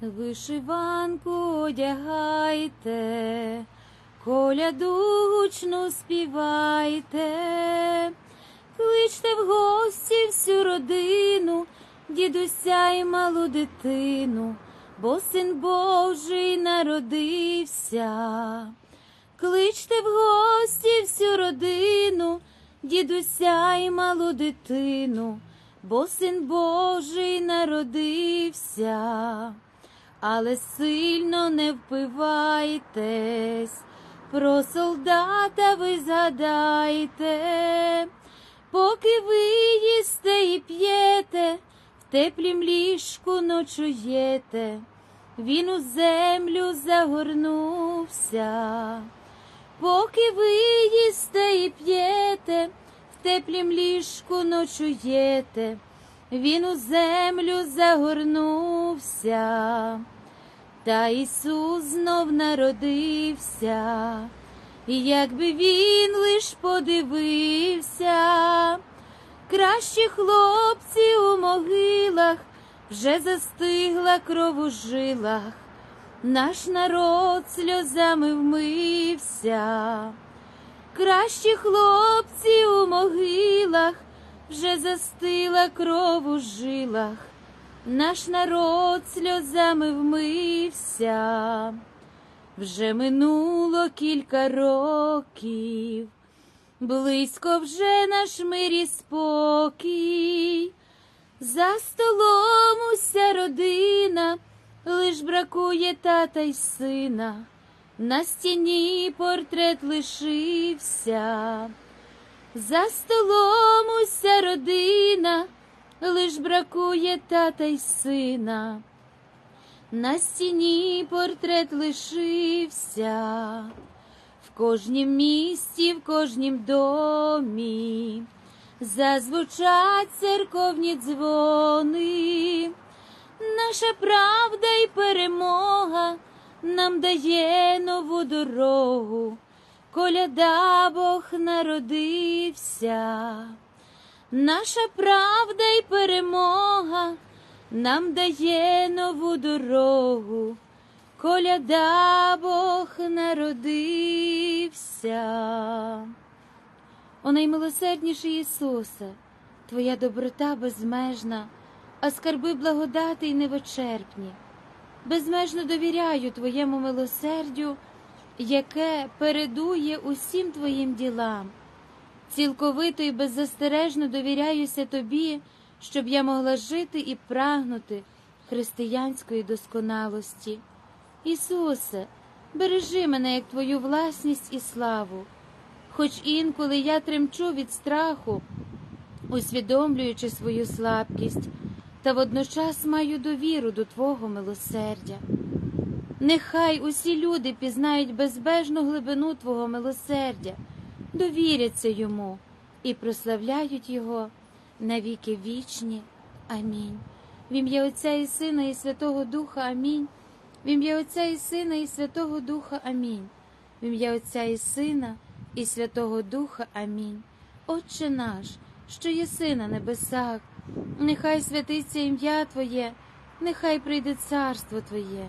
Вишиванку одягайте, коляду гучно співайте, кличте в гості всю родину, дідуся й малу дитину, бо син Божий народився. Кличте в гості всю родину, дідуся й малу дитину, бо син Божий народився. Але сильно не впивайтесь, про солдата ви згадайте, поки ви їсте і п'єте, в теплім ліжку ночуєте, він у землю загорнувся. Поки ви їсте і п'єте, в теплім ліжку ночуєте, він у землю загорнувся, та Ісус знов народився, і якби він лиш подивився, кращі хлопці у могилах вже застигла кров у жилах. Наш народ сльозами вмився, кращі хлопці у могилах вже застила кров у жилах, наш народ сльозами вмився, вже минуло кілька років, близько вже наш мир і спокій, за столом уся родина. Лиш бракує тата й сина, на стіні портрет лишився, за столом уся родина, лиш бракує тата й сина, на стіні портрет лишився, в кожнім місті, в кожнім домі, зазвучать церковні дзвони. Наша правда і перемога нам дає нову дорогу, коляда Бог народився, наша правда і перемога нам дає нову дорогу, коляда Бог народився. О наймилосердніший Ісусе, Твоя доброта безмежна а скарби благодати й невичерпні. Безмежно довіряю Твоєму милосердю, яке передує усім Твоїм ділам. Цілковито і беззастережно довіряюся Тобі, щоб я могла жити і прагнути християнської досконалості. Ісусе, бережи мене як Твою власність і славу, хоч інколи я тремчу від страху, усвідомлюючи свою слабкість та водночас маю довіру до Твого милосердя. Нехай усі люди пізнають безбежну глибину Твого милосердя, довіряться йому і прославляють Його навіки вічні. Амінь. В ім'я Отця і Сина, і Святого Духа Амінь. В ім'я Отця і Сина, і Святого Духа Амінь. В ім'я Отця і Сина, і Святого Духа Амінь. Отче наш, що єси на небесах. Нехай святиться ім'я Твоє, нехай прийде царство Твоє,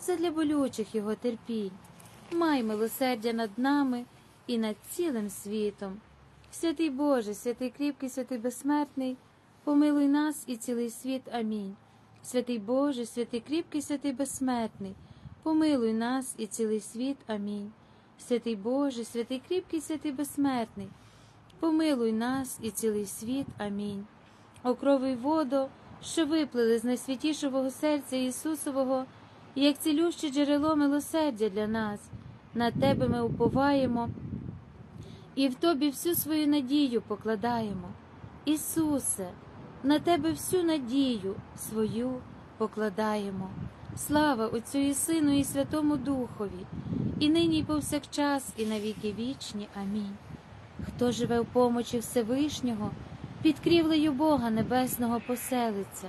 задля болючих Його терпінь, май милосердя над нами і над цілим світом. Святий Боже, святий кріпкий, святий безсмертний, помилуй нас і цілий світ. Амінь. Святий Боже, святий кріпкий, святий безсмертний, помилуй нас і цілий світ. Амінь. Святий Боже, святий кріпкий, святий безсмертний, помилуй нас і цілий світ. Амінь. О водо, що виплили з найсвятішого серця Ісусового, як цілюще джерело милосердя для нас, на Тебе ми уповаємо і в Тобі всю свою надію покладаємо. Ісусе, на Тебе всю надію свою покладаємо. Слава Отцю і Сину, і Святому Духові, і нині, і повсякчас, і на віки вічні. Амінь. Хто живе в помочі Всевишнього, під крівлею Бога Небесного поселиться.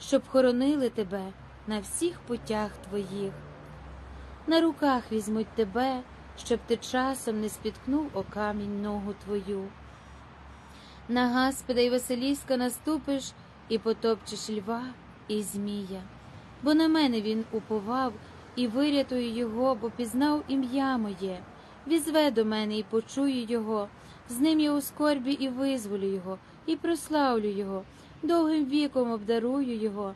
щоб хоронили тебе на всіх путях Твоїх. На руках візьмуть тебе, щоб ти часом не спіткнув о камінь ногу твою. На Гаспода й Василіска наступиш і потопчеш льва і змія, бо на мене він уповав і вирятую його, бо пізнав ім'я моє, візве до мене і почую його, з ним я у скорбі і визволю його, і прославлю його, довгим віком обдарую його,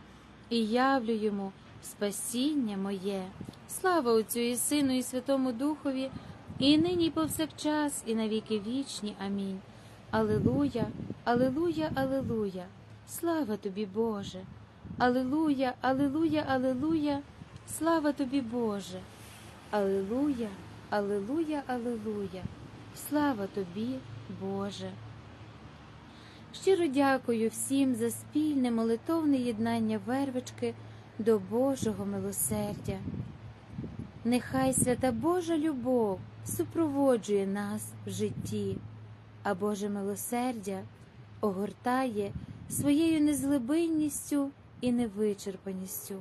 і явлю йому спасіння моє. Слава Отцю і Сину, і Святому Духові, і нині, і повсякчас, і на віки вічні. Амінь. Алилуя, Алилуя, Алилуя, слава тобі, Боже. Алилуя, Алилуя, Алилуя, слава тобі, Боже. Алилуя, Алилуя, Алилуя, слава тобі, Боже. Щиро дякую всім за спільне молитовне єднання вервички до Божого милосердя. Нехай свята Божа любов супроводжує нас в житті, а Боже милосердя огортає своєю незглибинністю і невичерпаністю.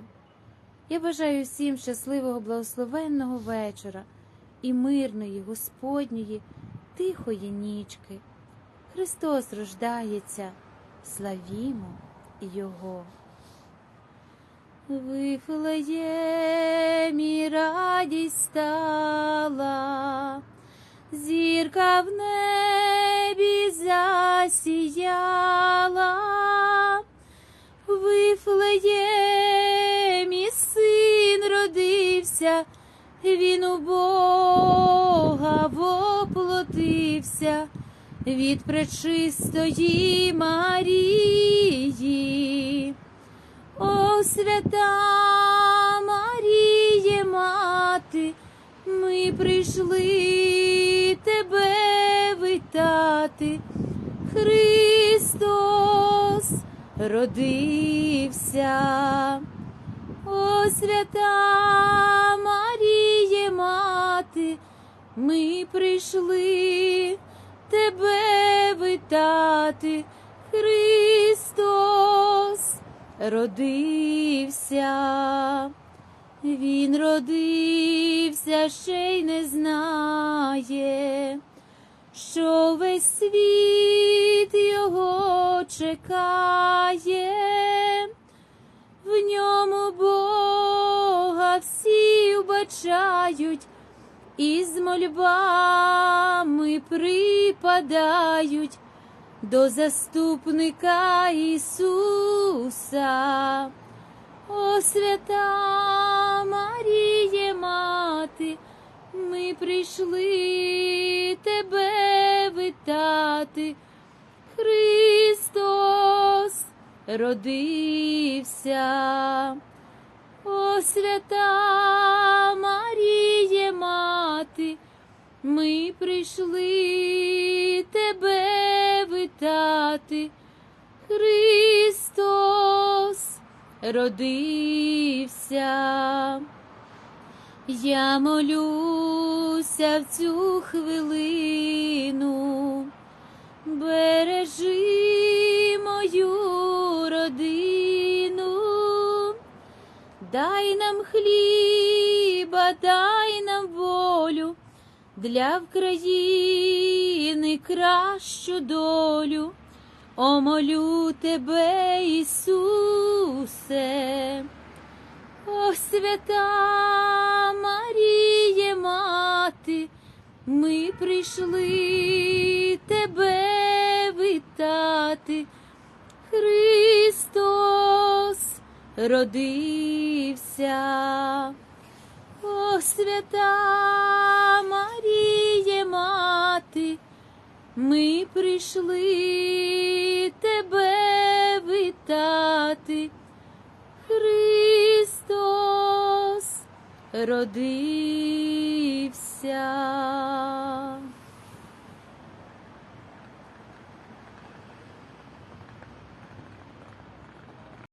Я бажаю всім щасливого благословенного вечора і мирної Господньої, тихої нічки. Христос рождається, славімо Його. Вифлеємі радість стала, зірка в небі засіяла, Вифлеємі син родився, він у Бога воплотився від пречистої Марії. О, свята Маріє, мати, ми прийшли тебе витати. Христос родився. О, свята Маріє, мати, ми прийшли тебе витати. Христос родився, він родився, ще й не знає, що весь світ його чекає, в ньому Бога всі вбачають, і з мольбами припадають до заступника Ісуса. О, свята Маріє, мати, ми прийшли тебе витати. Христос родився. О, свята Маріє, мати, ми прийшли тебе витати. Христос родився. Я молюся в цю хвилину, бережи мою родину, дай нам хліба, дай нам волю для України кращу долю. Омолю тебе, Ісусе, о свята Маріє, мати, ми прийшли тебе витати. Христос родився, свята Маріє, мати, ми прийшли тебе витати. Христос родився.